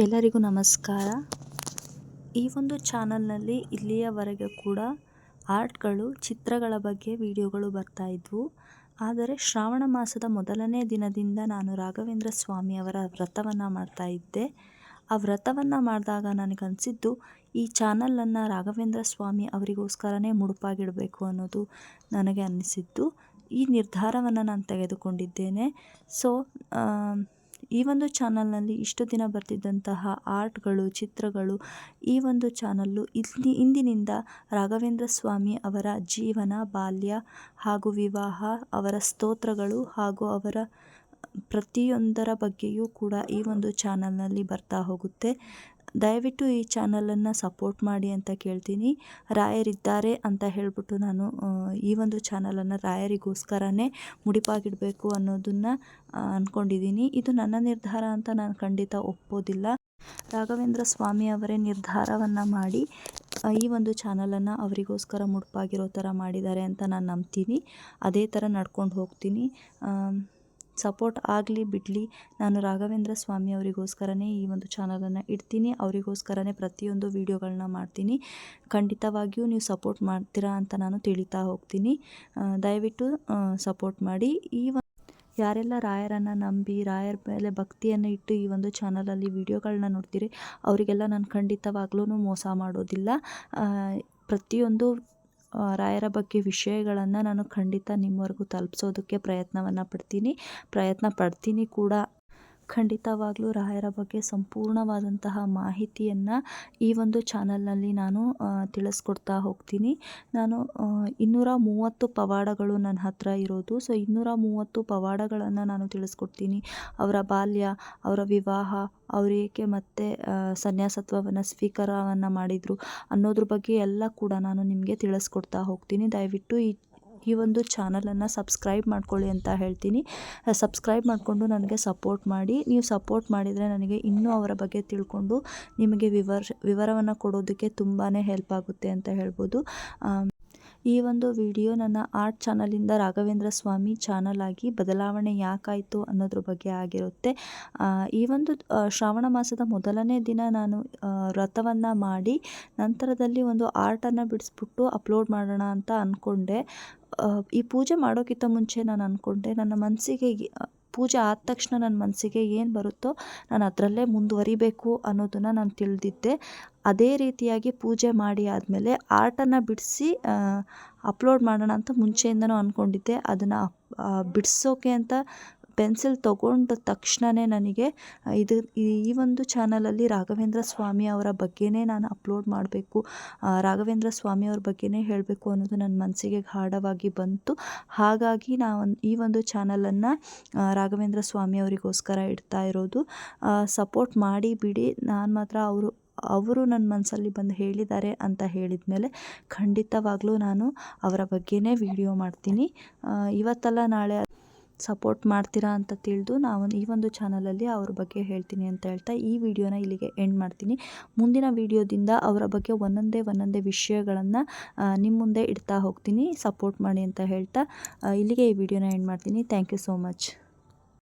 ಎಲ್ಲರಿಗೂ ನಮಸ್ಕಾರ. ಈ ಒಂದು ಚಾನಲ್ನಲ್ಲಿ ಇಲ್ಲಿಯವರೆಗೆ ಕೂಡ ಆರ್ಟ್ಗಳು, ಚಿತ್ರಗಳ ಬಗ್ಗೆ ವಿಡಿಯೋಗಳು ಬರ್ತಾ ಇದ್ವು. ಆದರೆ ಶ್ರಾವಣ ಮಾಸದ ಮೊದಲನೇ ದಿನದಿಂದ ನಾನು ರಾಘವೇಂದ್ರ ಸ್ವಾಮಿಯವರ ವ್ರತವನ್ನು ಮಾಡ್ತಾ ಇದ್ದೆ. ಆ ವ್ರತವನ್ನು ಮಾಡಿದಾಗ ನನಗನ್ಸಿದ್ದು, ಈ ಚಾನಲನ್ನು ರಾಘವೇಂದ್ರ ಸ್ವಾಮಿ ಅವರಿಗೋಸ್ಕರನೇ ಮುಡುಪಾಗಿಡಬೇಕು ಅನ್ನೋದು ನನಗೆ ಅನ್ನಿಸಿದ್ದು. ಈ ನಿರ್ಧಾರವನ್ನು ನಾನು ತೆಗೆದುಕೊಂಡಿದ್ದೇನೆ. ಸೊ ಈ ಒಂದು ಚಾನಲ್ನಲ್ಲಿ ಇಷ್ಟು ದಿನ ಬರ್ತಿದ್ದಂತಹ ಆರ್ಟ್ಗಳು, ಚಿತ್ರಗಳು ಈ ಒಂದು ಚಾನಲ್ಲು ಇಲ್ಲಿ ಇಂದಿನಿಂದ ರಾಘವೇಂದ್ರ ಸ್ವಾಮಿ ಅವರ ಜೀವನ, ಬಾಲ್ಯ ಹಾಗೂ ವಿವಾಹ, ಅವರ ಸ್ತೋತ್ರಗಳು ಹಾಗೂ ಅವರ ಪ್ರತಿಯೊಂದರ ಬಗ್ಗೆಯೂ ಕೂಡ ಈ ಒಂದು ಚಾನಲ್ನಲ್ಲಿ ಬರ್ತಾ ಹೋಗುತ್ತೆ. ದಯವಿಟ್ಟು ಈ ಚಾನಲನ್ನು ಸಪೋರ್ಟ್ ಮಾಡಿ ಅಂತ ಕೇಳ್ತೀನಿ. ರಾಯರಿದ್ದಾರೆ ಅಂತ ಹೇಳಿಬಿಟ್ಟು ನಾನು ಈ ಒಂದು ಚಾನಲನ್ನು ರಾಯರಿಗೋಸ್ಕರನೇ ಮುಡಿಪಾಗಿಡಬೇಕು ಅನ್ನೋದನ್ನು ಅಂದ್ಕೊಂಡಿದ್ದೀನಿ ಇದು ನನ್ನ ನಿರ್ಧಾರ ಅಂತ ನಾನು ಖಂಡಿತ ಒಪ್ಪೋದಿಲ್ಲ. ರಾಘವೇಂದ್ರ ಸ್ವಾಮಿ ಅವರೇ ನಿರ್ಧಾರವನ್ನು ಮಾಡಿ ಈ ಒಂದು ಚಾನಲನ್ನು ಅವರಿಗೋಸ್ಕರ ಮುಡುಪಾಗಿರೋ ಥರ ಮಾಡಿದ್ದಾರೆ ಅಂತ ನಾನು ನಂಬ್ತೀನಿ. ಅದೇ ಥರ ನಡ್ಕೊಂಡು ಹೋಗ್ತೀನಿ. ಸಪೋರ್ಟ್ ಆಗಲಿ ಬಿಡಲಿ, ನಾನು ರಾಘವೇಂದ್ರ ಸ್ವಾಮಿ ಅವರಿಗೋಸ್ಕರನೇ ಈ ಒಂದು ಚಾನಲನ್ನು ಇಡ್ತೀನಿ. ಅವರಿಗೋಸ್ಕರನೇ ಪ್ರತಿಯೊಂದು ವೀಡಿಯೋಗಳನ್ನ ಮಾಡ್ತೀನಿ. ಖಂಡಿತವಾಗಿಯೂ ನೀವು ಸಪೋರ್ಟ್ ಮಾಡ್ತೀರಾ ಅಂತ ನಾನು ತಿಳಿತಾ ಹೋಗ್ತೀನಿ. ದಯವಿಟ್ಟು ಸಪೋರ್ಟ್ ಮಾಡಿ. ಈ ಯಾರೆಲ್ಲ ರಾಯರನ್ನು ನಂಬಿ, ರಾಯರ ಮೇಲೆ ಭಕ್ತಿಯನ್ನು ಇಟ್ಟು ಈ ಒಂದು ಚಾನಲಲ್ಲಿ ವೀಡಿಯೋಗಳನ್ನ ನೋಡ್ತೀರಿ, ಅವರಿಗೆಲ್ಲ ನಾನು ಖಂಡಿತವಾಗ್ಲೂ ಮೋಸ ಮಾಡೋದಿಲ್ಲ. ಪ್ರತಿಯೊಂದು ರಾಯರ ಬಗ್ಗೆ ವಿಷಯಗಳನ್ನು ನಾನು ಖಂಡಿತ ನಿಮ್ಮವರೆಗೂ ತಲುಪ್ಸೋದಕ್ಕೆ ಪ್ರಯತ್ನವನ್ನು ಪಡ್ತೀನಿ. ಪ್ರಯತ್ನ ಪಡ್ತೀನಿ ಕೂಡ. ಖಂಡಿತವಾಗ್ಲೂ ರಾಯರ ಬಗ್ಗೆ ಸಂಪೂರ್ಣವಾದಂತಹ ಮಾಹಿತಿಯನ್ನು ಈ ಒಂದು ಚಾನಲ್ನಲ್ಲಿ ನಾನು ತಿಳಿಸ್ಕೊಡ್ತಾ ಹೋಗ್ತೀನಿ. ನಾನು ಇನ್ನೂರ ಮೂವತ್ತು ಪವಾಡಗಳು ನನ್ನ ಹತ್ರ ಇರೋದು. ಸೊ, ಇನ್ನೂರ ಮೂವತ್ತು ಪವಾಡಗಳನ್ನು ನಾನು ತಿಳಿಸ್ಕೊಡ್ತೀನಿ. ಅವರ ಬಾಲ್ಯ, ಅವರ ವಿವಾಹ ಅವರೇಕೆ ಮತ್ತೆ ಸನ್ಯಾಸತ್ವವನ್ನು, ಸ್ವೀಕಾರವನ್ನು ಮಾಡಿದರು ಅನ್ನೋದ್ರ ಬಗ್ಗೆ ಎಲ್ಲ ಕೂಡ ನಾನು ನಿಮಗೆ ತಿಳಿಸ್ಕೊಡ್ತಾ ಹೋಗ್ತೀನಿ. ದಯವಿಟ್ಟು ಈ ಈ ಒಂದು ಚಾನಲನ್ನು ಸಬ್ಸ್ಕ್ರೈಬ್ ಮಾಡ್ಕೊಳ್ಳಿ ಅಂತ ಹೇಳ್ತೀನಿ. ಸಬ್ಸ್ಕ್ರೈಬ್ ಮಾಡಿಕೊಂಡು ನನಗೆ ಸಪೋರ್ಟ್ ಮಾಡಿ. ನೀವು ಸಪೋರ್ಟ್ ಮಾಡಿದರೆ ನನಗೆ ಇನ್ನೂ ಅವರ ಬಗ್ಗೆ ತಿಳ್ಕೊಂಡು ನಿಮಗೆ ವಿವರ, ವಿವರವನ್ನು ಕೊಡೋದಕ್ಕೆ ತುಂಬಾ ಹೆಲ್ಪ್ ಆಗುತ್ತೆ ಅಂತ ಹೇಳ್ಬೋದು. ಈ ಒಂದು ವಿಡಿಯೋ ನನ್ನ ಆರ್ಟ್ ಚಾನಲಿಂದ ರಾಘವೇಂದ್ರ ಸ್ವಾಮಿ ಚಾನಲ್ ಆಗಿ ಬದಲಾವಣೆ ಯಾಕಾಯಿತು ಅನ್ನೋದ್ರ ಬಗ್ಗೆ ಆಗಿರುತ್ತೆ. ಈ ಒಂದು ಶ್ರಾವಣ ಮಾಸದ ಮೊದಲನೇ ದಿನ ನಾನು ವ್ರತವನ್ನು ಮಾಡಿ ನಂತರದಲ್ಲಿ ಒಂದು ಆರ್ಟನ್ನು ಬಿಡಿಸ್ಬಿಟ್ಟು ಅಪ್ಲೋಡ್ ಮಾಡೋಣ ಅಂತ ಅಂದ್ಕೊಂಡೆ ಈ ಪೂಜೆ ಮಾಡೋಕ್ಕಿಂತ ಮುಂಚೆ ನಾನು ಅಂದ್ಕೊಂಡೆ ನನ್ನ ಮನಸ್ಸಿಗೆ ಪೂಜೆ ಆದ ತಕ್ಷಣ ನನ್ನ ಮನಸ್ಸಿಗೆ ಏನು ಬರುತ್ತೋ ನಾನು ಅದರಲ್ಲೇ ಮುಂದುವರಿಬೇಕು ಅನ್ನೋದನ್ನು ನಾನು ತಿಳಿದಿದ್ದೆ. ಅದೇ ರೀತಿಯಾಗಿ ಪೂಜೆ ಮಾಡಿ ಆದಮೇಲೆ ಆರ್ಟನ್ನು ಬಿಡಿಸಿ ಅಪ್ಲೋಡ್ ಮಾಡೋಣ ಅಂತ ಮುಂಚೆಯಿಂದನೂ ಅಂದ್ಕೊಂಡಿದ್ದೆ ಅದನ್ನು ಬಿಡಿಸೋಕೆ ಅಂತ ಪೆನ್ಸಿಲ್ ತೊಗೊಂಡ ತಕ್ಷಣವೇ ನನಗೆ, ಇದು ಈ ಒಂದು ಚಾನಲಲ್ಲಿ ರಾಘವೇಂದ್ರ ಸ್ವಾಮಿ ಅವರ ಬಗ್ಗೆನೇ ನಾನು ಅಪ್ಲೋಡ್ ಮಾಡಬೇಕು ರಾಘವೇಂದ್ರ ಸ್ವಾಮಿ ಅವ್ರ ಬಗ್ಗೆನೇ ಹೇಳಬೇಕು ಅನ್ನೋದು ನನ್ನ ಮನಸ್ಸಿಗೆ ಗಾಢವಾಗಿ ಬಂತು. ಹಾಗಾಗಿ ನಾನು ಈ ಒಂದು ಚಾನಲನ್ನು ರಾಘವೇಂದ್ರ ಸ್ವಾಮಿ ಅವರಿಗೋಸ್ಕರ ಇಡ್ತಾ ಇರೋದು. ಸಪೋರ್ಟ್ ಮಾಡಿ ಬಿಡಿ, ನಾನು ಮಾತ್ರ ಅವರು ಅವರು ನನ್ನ ಮನಸ್ಸಲ್ಲಿ ಬಂದು ಹೇಳಿದ್ದಾರೆ ಅಂತ ಹೇಳಿದ ಮೇಲೆ ಖಂಡಿತವಾಗ್ಲೂ ನಾನು ಅವರ ಬಗ್ಗೆನೇ ವಿಡಿಯೋ ಮಾಡ್ತೀನಿ. ಇವತ್ತಲ್ಲ ನಾಳೆ ಸಪೋರ್ಟ್ ಮಾಡ್ತೀರಾ ಅಂತ ತಿಳಿದು ನಾವು ಈ ಒಂದು ಚಾನಲಲ್ಲಿ ಅವ್ರ ಬಗ್ಗೆ ಹೇಳ್ತೀನಿ ಅಂತ ಹೇಳ್ತಾ ಈ ವಿಡಿಯೋನ ಇಲ್ಲಿಗೆ ಎಂಡ್ ಮಾಡ್ತೀನಿ. ಮುಂದಿನ ವಿಡಿಯೋದಿಂದ ಅವರ ಬಗ್ಗೆ ಒಂದೊಂದೇ ಒಂದೊಂದೇ ವಿಷಯಗಳನ್ನು ನಿಮ್ಮ ಮುಂದೆ ಇಡ್ತಾ ಹೋಗ್ತೀನಿ. ಸಪೋರ್ಟ್ ಮಾಡಿ ಅಂತ ಹೇಳ್ತಾ ಇಲ್ಲಿಗೆ ಈ ವಿಡಿಯೋನ ಎಂಡ್ ಮಾಡ್ತೀನಿ. Thank you so much